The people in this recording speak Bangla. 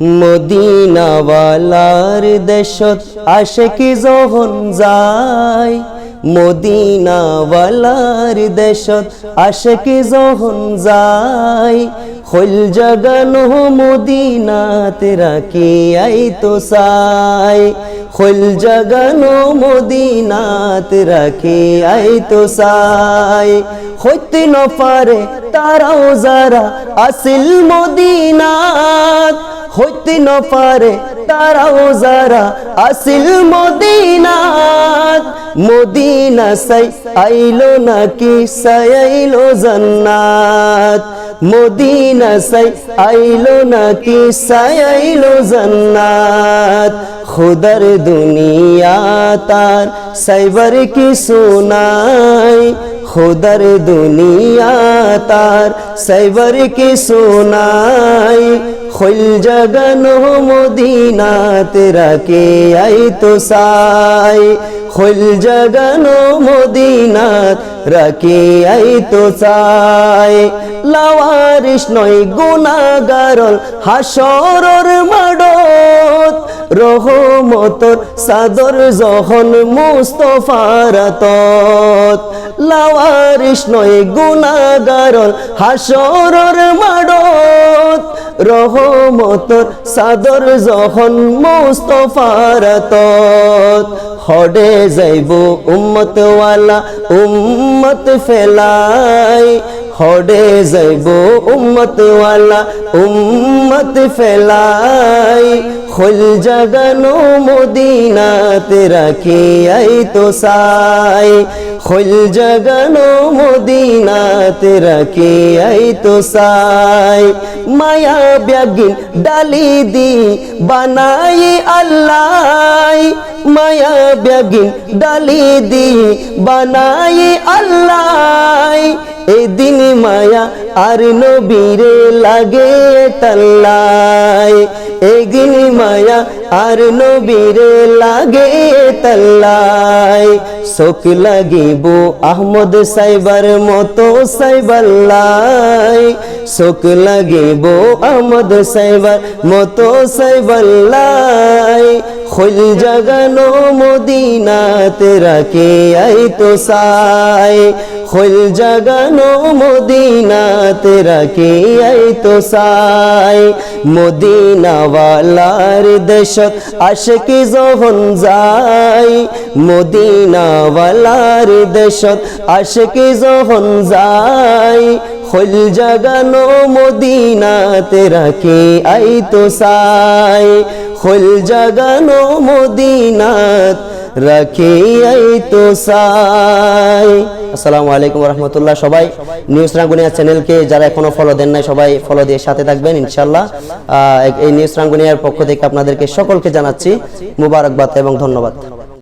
মদিনাওয়ালার দেশত আসে কি যখন যায়। মদিনাওয়ালার দেশত আসে কি যখন যায়। হইল জগানো মদিনাত রাখি আই তো সাই। হইল জগানো মদিনাত রাখি আই তো সাই। হইতে ন পারে তারাও যারা আসিল মদিনাত হইতে ন পারে তারাও যারা আসিল মদিনাত। মদিনা সাই আইলো নাকি সাইলো জান্নাত। মদিনা সাই আইলো নাকি সাইলো জান্নাত। খুদার দুনিয়া তার সাইবার কি সুনাই খুদার দুনিয়া তার সাইবার কি সুনাই খুল জগনো মদিনাত রাকে আই তো সাই। খুল জগনো মদিনাত রাকে আই তো সাই। লাওয়ারিস নয় গুনাগারল হাসরর মাডত। রহমতর সাদর যখন মুস্তফারাত লাওয়ারিস নয় গুনাগারল হাসরর মাডত রহমতর সাদর যখন মুস্তফারাত হডে যাইব উম্মতওয়ালা, উম্মত ফেলাই। হডে যাইব উম্মতওয়ালা, উম্মত ফেলাই। খুল জগানো মদিনাত রাখি আই তো সাই। খুল জগানো মদিনাত রাখি আই তো সাই। মায়া ব্যাগিন ডালি দি বানাই আল্লাহ। মায়া ব্যাগিন ডালি দি বানাই আল্লাহ। এদিন মায়া আর নবীরে লাগে তাল্লাই এদিন মায়া আর নবীর লাগে তল্লায় শোক লাগিব আহমদ সাইবার মতো সাইবাল্লাই। শোক লাগিব আহমদ সাইবার মতো সাইবাল্লাই। খুল জগানো মদিনাত রাখে আই তো সাই। খুল জগানো মদিনাত রাখে আই তো সাই। মদিনাওয়ালার দেশত আশকি যখন যায়, মদিনাওয়ালার দেশত আশকি যখন যায় খুল জগানো মদিনাত রাখে আই তো সাই। খুল জাগানো মদিনাত রাখে তো সাই। আসসালামু আলাইকুম রহমতুল্লাহ সবাই। নিউজ রাঙ্গুনিয়া চ্যানেলকে যারা এখনও ফলো দেন নাই সবাই ফলো দিয়ে সাথে থাকবেন ইনশাল্লাহ এই নিউজ রাঙ্গুনিয়ার পক্ষ থেকে আপনাদেরকে সকলকে জানাচ্ছি মুবারকবাদ এবং ধন্যবাদ।